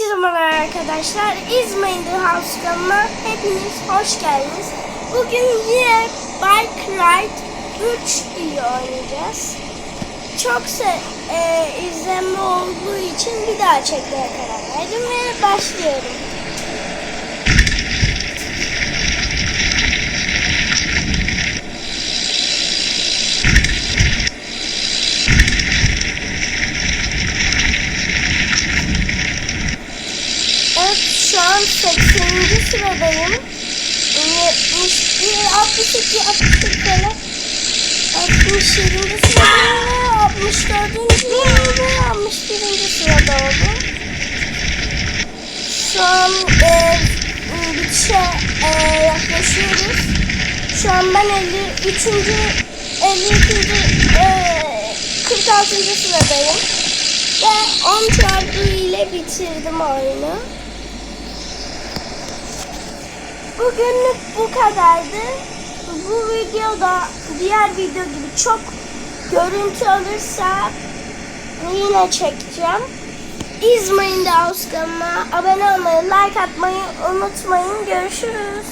Herkese merhaba arkadaşlar. İzmir'in House kanalına hepiniz hoş geldiniz. Bugün yine Bike Ride 3 diye oynayacağız. Çok e, izlenme olduğu için bir daha çekmeye karar verdim ve başlıyorum. Evet şu an 80. sıradayım. 70, 62, 63 falan. 67. sıradayım ve 64. ve 61. sırada oldum. Şu an e, bitişe e, yaklaşıyoruz. Şu an ben 53. 52. E, 46. sıradayım. Ve 10 çarpı ile bitirdim oyunu. Bugünlük bu kadardı. Bu videoda diğer video gibi çok görüntü alırsa yine çekeceğim. İzmir'in de abone olmayı, like atmayı unutmayın. Görüşürüz.